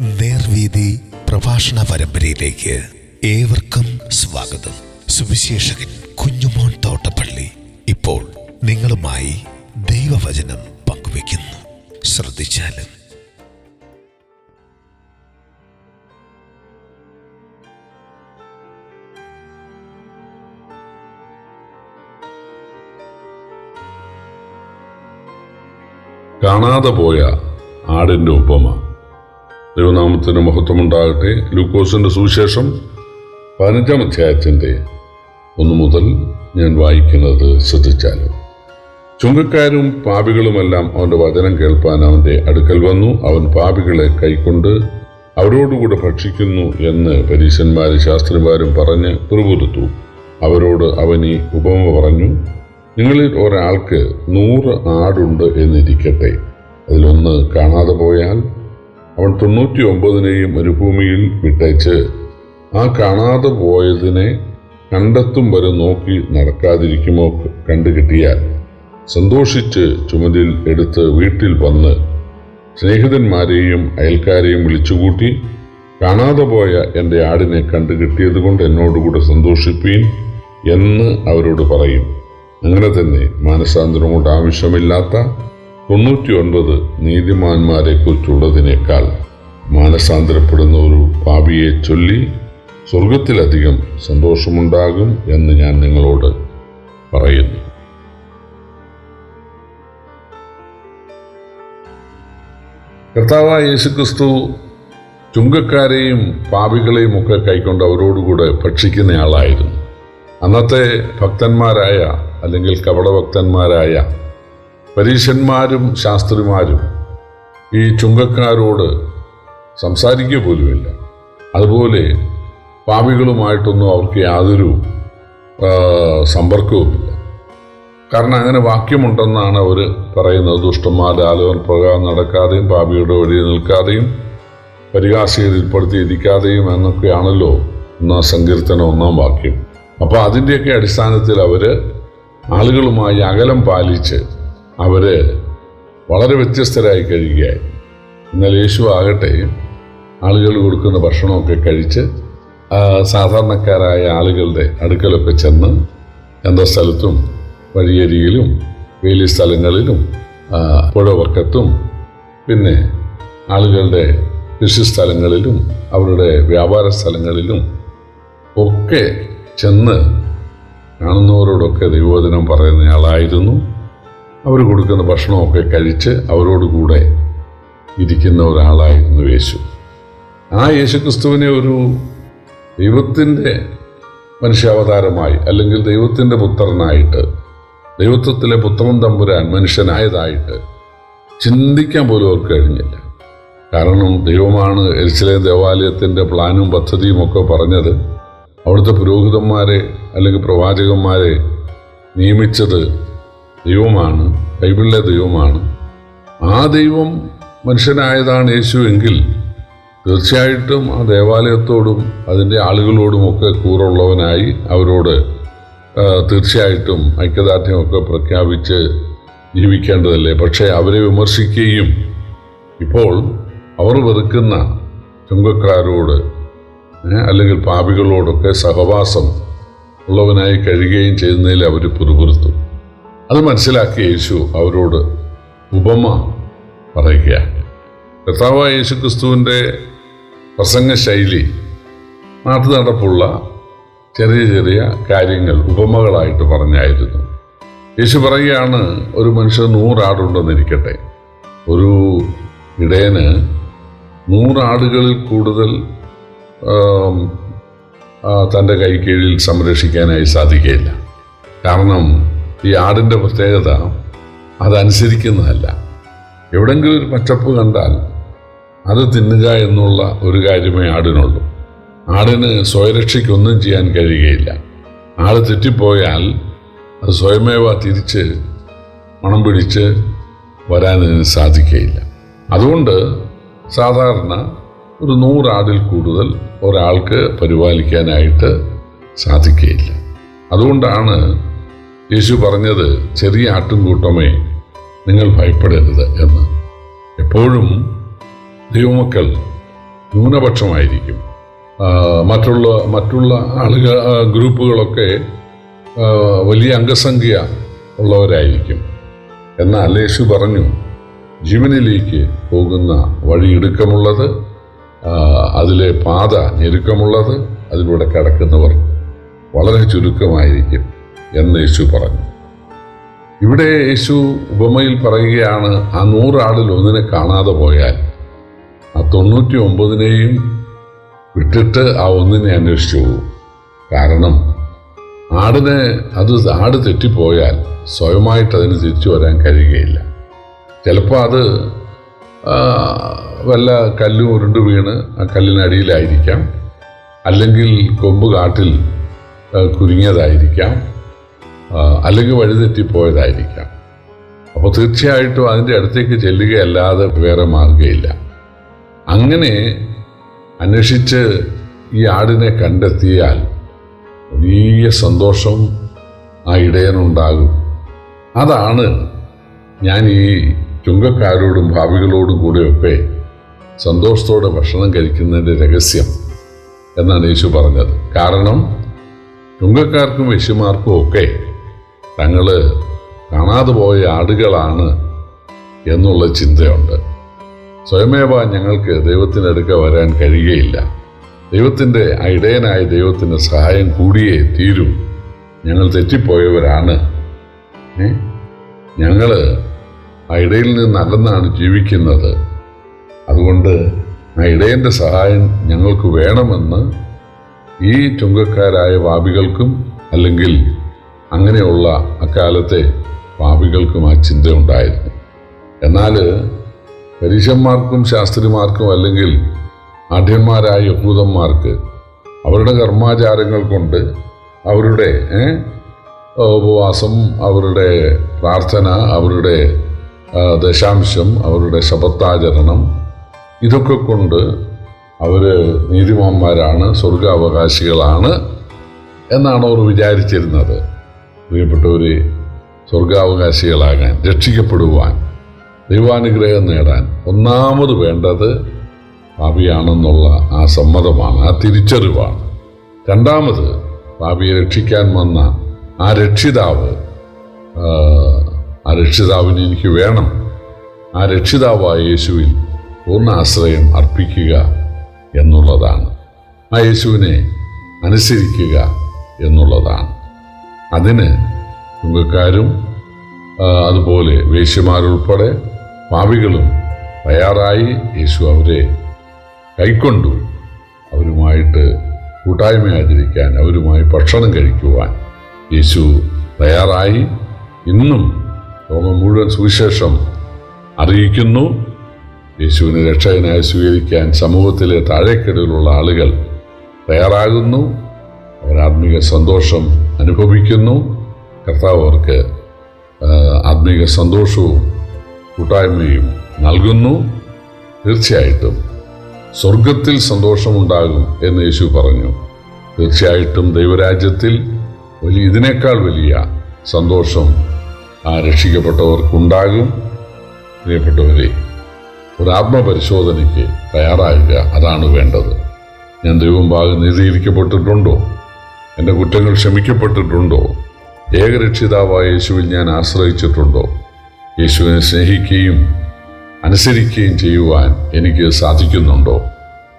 നേർവീതി പ്രഭാഷണ പരമ്പരയിലേക്ക് ഏവർക്കും സ്വാഗതം. സുവിശേഷകൻ കുഞ്ഞുമോൻ തോട്ടപ്പള്ളി ഇപ്പോൾ നിങ്ങളുമായി ദൈവവചനം പങ്കുവയ്ക്കുന്നു. ശ്രദ്ധിച്ചാലും കാണാതെ പോയ ആടിന്റെ ഉപമ. ദൈവനാമത്തിന് മഹത്വമുണ്ടാകട്ടെ. ലൂക്കോസിന്റെ സുവിശേഷം പതിനഞ്ചാം അധ്യായത്തിന്റെ ഒന്നു മുതൽ ഞാൻ വായിക്കുന്നത് ശ്രദ്ധിച്ചാലും. ചുങ്കക്കാരും പാപികളുമെല്ലാം അവന്റെ വചനം കേൾപ്പാൻ അവന്റെ അടുക്കൽ വന്നു. അവൻ പാപികളെ കൈക്കൊണ്ട് അവരോടുകൂടെ ഭക്ഷിക്കുന്നു എന്ന് പരീശന്മാരും ശാസ്ത്രിമാരും പറഞ്ഞ് പിറുപുരുത്തു അവരോട് അവൻ ഈ ഉപമ പറഞ്ഞു നിങ്ങളിൽ ഒരാൾക്ക് നൂറ് ആടുണ്ട് എന്നിരിക്കട്ടെ. അതിലൊന്ന് കാണാതെ പോയാൽ അവൻ തൊണ്ണൂറ്റി ഒമ്പതിനെയും മരുഭൂമിയിൽ വിട്ടയച്ച് ആ കാണാതെ പോയതിനെ കണ്ടെത്തും വരെ നോക്കി നടക്കാതിരിക്കുമോ കണ്ടു കിട്ടിയാൽ. സന്തോഷിച്ച് ചുമതിൽ എടുത്ത് വീട്ടിൽ വന്ന് സ്നേഹിതന്മാരെയും അയൽക്കാരെയും വിളിച്ചുകൂട്ടി കാണാതെ പോയ എന്റെ ആടിനെ കണ്ടു കിട്ടിയതുകൊണ്ട് എന്നോടുകൂടെ സന്തോഷിപ്പീൻ എന്ന് അവരോട് പറയും. അങ്ങനെ തന്നെ മാനസാന്തരം കൊണ്ട് ആവശ്യമില്ലാത്ത തൊണ്ണൂറ്റി ഒൻപത് നീതിമാന്മാരെ കുറിച്ചുള്ളതിനേക്കാൾ മാനസാന്തരപ്പെടുന്ന ഒരു പാപിയെ ചൊല്ലി സ്വർഗത്തിലധികം സന്തോഷമുണ്ടാകും എന്ന് ഞാൻ നിങ്ങളോട് പറയുന്നു. കർത്താവായ യേശുക്രിസ്തു ചുങ്കക്കാരെയും പാപികളെയും ഒക്കെ കൈക്കൊണ്ട് അവരോടുകൂടെ ഭക്ഷിക്കുന്നയാളായിരുന്നു. അന്നത്തെ ഭക്തന്മാരായ അല്ലെങ്കിൽ കപടഭക്തന്മാരായ പരീശന്മാരും ശാസ്ത്രിമാരും ഈ ചുങ്കക്കാരോട് സംസാരിക്കുക പോലുമില്ല. അതുപോലെ പാപികളുമായിട്ടൊന്നും അവർക്ക് യാതൊരു സമ്പർക്കവുമില്ല. കാരണം അങ്ങനെ വാക്യമുണ്ടെന്നാണ് അവർ പറയുന്നത്. ദുഷ്ടന്മാരുടെ ആലോചന പ്രകാരം നടക്കാതെയും പാപിയുടെ വഴി നിൽക്കാതെയും പരിഹാസികളിൽപ്പെടുത്തിയിരിക്കാതെയും എന്നൊക്കെയാണല്ലോ ഒന്നാം സങ്കീർത്തനം ഒന്നാം വാക്യം. അപ്പോൾ അതിന്റെയൊക്കെ അടിസ്ഥാനത്തിൽ അവർ ആളുകളുമായി അകലം പാലിച്ച് അവർ വളരെ വ്യത്യസ്തരായി കഴിയുകയായി. എന്നാൽ യേശു ആകട്ടെ ആളുകൾ കൊടുക്കുന്ന ഭക്ഷണമൊക്കെ കഴിച്ച് സാധാരണക്കാരായ ആളുകളുടെ അടുക്കലൊക്കെ ചെന്ന് എന്തോ സ്ഥലത്തും വഴിയരികിലും വേലി സ്ഥലങ്ങളിലും പുഴവക്കത്തും പിന്നെ ആളുകളുടെ കൃഷി സ്ഥലങ്ങളിലും അവരുടെ വ്യാപാര സ്ഥലങ്ങളിലും ഒക്കെ ചെന്ന് കാണുന്നവരോടൊക്കെ ദൈവവചനം പറയുന്നയാളായിരുന്നു അവർ കൊടുക്കുന്ന ഭക്ഷണമൊക്കെ കഴിച്ച് അവരോടുകൂടെ ഇരിക്കുന്ന ഒരാളായിരുന്നു യേശു. ആ യേശുക്രിസ്തുവിനെ ഒരു ദൈവത്തിന്റെ മനുഷ്യാവതാരമായി അല്ലെങ്കിൽ ദൈവത്തിന്റെ പുത്രനായിട്ട് ദൈവത്വത്തിലെ പുത്രൻ തമ്പുരാൻ മനുഷ്യനായതായിട്ട് ചിന്തിക്കാൻ പോലും അവർക്ക് കഴിഞ്ഞില്ല. കാരണം ദൈവമാണ് എരിശിലെ ദേവാലയത്തിന്റെ പ്ലാനും പദ്ധതിയും ഒക്കെ പറഞ്ഞത്. അവിടുത്തെ പുരോഹിതന്മാരെ അല്ലെങ്കിൽ പ്രവാചകന്മാരെ നിയമിച്ചത് ദൈവമാണ് ബൈബിളിലെ ദൈവമാണ്. ആ ദൈവം മനുഷ്യനായതാണ് യേശു എങ്കിൽ തീർച്ചയായിട്ടും ആ ദേവാലയത്തോടും അതിന്റെ ആളുകളോടുമൊക്കെ കൂറുള്ളവനായി അവരോട് തീർച്ചയായിട്ടും ഐക്യദാർഢ്യമൊക്കെ പ്രഖ്യാപിച്ച് ജീവിക്കേണ്ടതല്ലേ? പക്ഷേ അവരെ വിമർശിക്കുകയും ഇപ്പോൾ അവർ വെറുക്കുന്ന ചുങ്കക്കാരോട് അല്ലെങ്കിൽ പാപികളോടൊക്കെ സഹവാസം ഉള്ളവനായി കഴിയുകയും ചെയ്യുന്നതിൽ അവർ പിറുപിറുത്തു. അത് മനസ്സിലാക്കിയ യേശു അവരോട് ഉപമ പറയുകയാണ്. കർത്താവായ യേശു ക്രിസ്തുവിന്റെ പ്രസംഗ ശൈലി നാട്ടു നടപ്പുള്ള ചെറിയ ചെറിയ കാര്യങ്ങൾ ഉപമകളായിട്ട് പറഞ്ഞായിരുന്നു. യേശു പറയുകയാണ് ഒരു മനുഷ്യൻ നൂറാടുണ്ടെന്നിരിക്കട്ടെ ഒരു ഇടയന് നൂറാടുകളിൽ കൂടുതൽ തന്റെ കൈ കീഴിൽ സംരക്ഷിക്കാനായി സാധിക്കുകയില്ല. കാരണം ഈ ആടിന്റെ പ്രത്യേകത അതനുസരിക്കുന്നതല്ല. എവിടെങ്കിലും ഒരു പച്ചപ്പ് കണ്ടാൽ അത് തിന്നുക എന്നുള്ള ഒരു കാര്യമേ ആടിനുള്ളൂ. ആടിന് സ്വയരക്ഷയ്ക്കൊന്നും ചെയ്യാൻ കഴിയുകയില്ല. ആട് തെറ്റിപ്പോയാൽ അത് സ്വയമേവ തിരിച്ച് മണം പിടിച്ച് വരാനതിന് സാധിക്കുകയില്ല. അതുകൊണ്ട് സാധാരണ ഒരു നൂറാടിൽ കൂടുതൽ ഒരാൾക്ക് പരിപാലിക്കാനായിട്ട് സാധിക്കുകയില്ല. അതുകൊണ്ടാണ് യേശു പറഞ്ഞത് ചെറിയ ആട്ടിൻകൂട്ടമേ നിങ്ങൾ ഭയപ്പെടരുത് എന്ന്. എപ്പോഴും ദൈവമക്കൾ ന്യൂനപക്ഷമായിരിക്കും. മറ്റുള്ള മറ്റുള്ള ആളുകൾ ഗ്രൂപ്പുകളൊക്കെ വലിയ അംഗസംഖ്യ ഉള്ളവരായിരിക്കും. എന്നാൽ യേശു പറഞ്ഞു ജീവനിലേക്ക് പോകുന്ന വഴി ഇടുക്കമുള്ളത് അതിലെ പാത ഞെരുക്കമുള്ളത് അതിലൂടെ കടക്കുന്നവർ വളരെ ചുരുക്കമായിരിക്കും. എന്ന് യേശു പറഞ്ഞു. ഇവിടെ യേശു ഉപമയിൽ പറയുകയാണ് ആ നൂറാളിൽ ഒന്നിനെ കാണാതെ പോയാൽ ആ തൊണ്ണൂറ്റി ഒമ്പതിനെയും വിട്ടിട്ട് ആ ഒന്നിനെ അന്വേഷിച്ചു പോകും. കാരണം ആടിനെ അത് ആട് തെറ്റിപ്പോയാൽ സ്വയമായിട്ട് അതിന് തിരിച്ചു വരാൻ കഴിയുകയില്ല. ചിലപ്പോൾ അത് വല്ല കല്ലും ഉരുണ്ട് വീണ് ആ കല്ലിനടിയിലായിരിക്കാം അല്ലെങ്കിൽ കൊമ്പ് കാട്ടിൽ കുരുങ്ങിയതായിരിക്കാം. അല്ലെങ്കിൽ വഴിതെറ്റിപ്പോയതായിരിക്കാം. അപ്പോൾ തീർച്ചയായിട്ടും അതിന്റെ അടുത്തേക്ക് ചെല്ലുകയല്ലാതെ വേറെ മാർഗമില്ല അങ്ങനെ അന്വേഷിച്ച് ഈ ആടിനെ കണ്ടെത്തിയാൽ വലിയ സന്തോഷം ആ ഇടയനുണ്ടാകും. അതാണ് ഞാൻ ഈ ചുങ്കക്കാരോടും ഭാവികളോടും കൂടെയൊക്കെ സന്തോഷത്തോടെ ഭക്ഷണം കഴിക്കുന്നതിന്റെ രഹസ്യം എന്നാണ് യേശു പറഞ്ഞത്. കാരണം ചുങ്കക്കാർക്കും യശുമാർക്കും ഒക്കെ തങ്ങൾ കാണാതെ പോയ ആടുകളാണ് എന്നുള്ള ചിന്തയുണ്ട്. സ്വയമേവ ഞങ്ങൾക്ക് ദൈവത്തിന്റെ അടുക്ക വരാൻ കഴിയുകയില്ല. ദൈവത്തിന്റെ ഇടയനായ ദൈവത്തിന്റെ സഹായം കൂടിയേ തീരും. ഞങ്ങൾ തെറ്റിപ്പോയവരാണ്. ഞങ്ങൾ ആ ഇടയിൽ നിന്ന് അകന്നാണ് ജീവിക്കുന്നത്. അതുകൊണ്ട് ആ ഇടയന്റെ സഹായം ഞങ്ങൾക്ക് വേണമെന്ന് ഈ ചുങ്കക്കാരായ വാബികൾക്കും അല്ലെങ്കിൽ അങ്ങനെയുള്ള അക്കാലത്തെ പാപികൾക്കും ആ ചിന്ത ഉണ്ടായിരുന്നു. എന്നാൽ പരീശന്മാർക്കും ശാസ്ത്രിമാർക്കും അല്ലെങ്കിൽ ആഢ്യന്മാരായ യഹൂദന്മാർക്ക് അവരുടെ കർമാചാരങ്ങൾ കൊണ്ട് അവരുടെ ഉപവാസം അവരുടെ പ്രാർത്ഥന അവരുടെ ദശാംശം അവരുടെ ശബത്താചരണം ഇതൊക്കെ കൊണ്ട് അവർ നീതിമാന്മാരാണ് സ്വർഗാവകാശികളാണ് എന്നാണ് അവർ വിചാരിച്ചിരുന്നത്. പ്രിയപ്പെട്ടവരെ സ്വർഗാവകാശികളാകാൻ രക്ഷിക്കപ്പെടുവാൻ ദൈവാനുഗ്രഹം നേടാൻ ഒന്നാമത് വേണ്ടത് പാപിയാണെന്നുള്ള ആ സമ്മതമാണ് ആ തിരിച്ചറിവാണ്. രണ്ടാമത് പാപിയെ രക്ഷിക്കാൻ വന്ന ആ രക്ഷിതാവ് ആ, രക്ഷിതാവിന് എനിക്ക് വേണം. ആ രക്ഷിതാവായ യേശുവിൽ പൂർണ ആശ്രയം അർപ്പിക്കുക എന്നുള്ളതാണ്. ആ യേശുവിനെ അനുസരിക്കുക എന്നുള്ളതാണ്. അതിന് ചുങ്കക്കാരും ആ, അതുപോലെ വേശ്യമാരുൾപ്പെടെ പാവികളും തയ്യാറായി യേശു അവരെ കൈക്കൊണ്ടു. അവരുമായിട്ട് കൂട്ടായ്മ ആചരിക്കാൻ അവരുമായി ഭക്ഷണം കഴിക്കുവാൻ യേശു തയ്യാറായി. ഇന്നും ലോകം മുഴുവൻ സുവിശേഷം അറിയിക്കുന്നു. യേശുവിനെ രക്ഷകനായി സ്വീകരിക്കാൻ സമൂഹത്തിലെ താഴേക്കിടയിലുള്ള ആളുകൾ തയ്യാറാകുന്നു. ആത്മീക സന്തോഷം അനുഭവിക്കുന്നു. കർത്താവ് അവർക്ക് ആത്മീക സന്തോഷവും കൂട്ടായ്മയും നൽകുന്നു. തീർച്ചയായിട്ടും സ്വർഗത്തിൽ സന്തോഷമുണ്ടാകും എന്ന് യേശു പറഞ്ഞു. തീർച്ചയായിട്ടും ദൈവരാജ്യത്തിൽ വലിയ ഇതിനേക്കാൾ വലിയ സന്തോഷം ആ രക്ഷിക്കപ്പെട്ടവർക്കുണ്ടാകും. പ്രിയപ്പെട്ടവരെ ഒരു ആത്മപരിശോധനയ്ക്ക് തയ്യാറാകുക അതാണ് വേണ്ടത്. ഞാൻ ദൈവം ഭാഗം നീതീകരിക്കപ്പെട്ടിട്ടുണ്ടോ? എന്റെ കുറ്റങ്ങൾ ക്ഷമിക്കപ്പെട്ടിട്ടുണ്ടോ? ഏകരക്ഷിതാവായ യേശുവിൽ ഞാൻ ആശ്രയിച്ചിട്ടുണ്ടോ? യേശുവിനെ സ്നേഹിക്കുകയും അനുസരിക്കുകയും ചെയ്യുവാൻ എനിക്ക് സാധിക്കുന്നുണ്ടോ?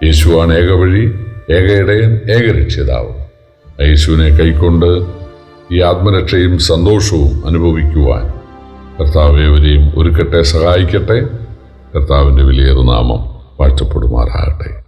യേശുവാണ് ഏക വഴി ഏക ഇടയൻ ഏകരക്ഷിതാവ് യേശുവിനെ കൈക്കൊണ്ട് ഈ ആത്മരക്ഷയും സന്തോഷവും അനുഭവിക്കുവാൻ കർത്താവ് ഏവരെയും ഒരുക്കട്ടെ സഹായിക്കട്ടെ. കർത്താവിന്റെ വിലയേറുന്നാമം വാഴ്ചപ്പെടുമാറാകട്ടെ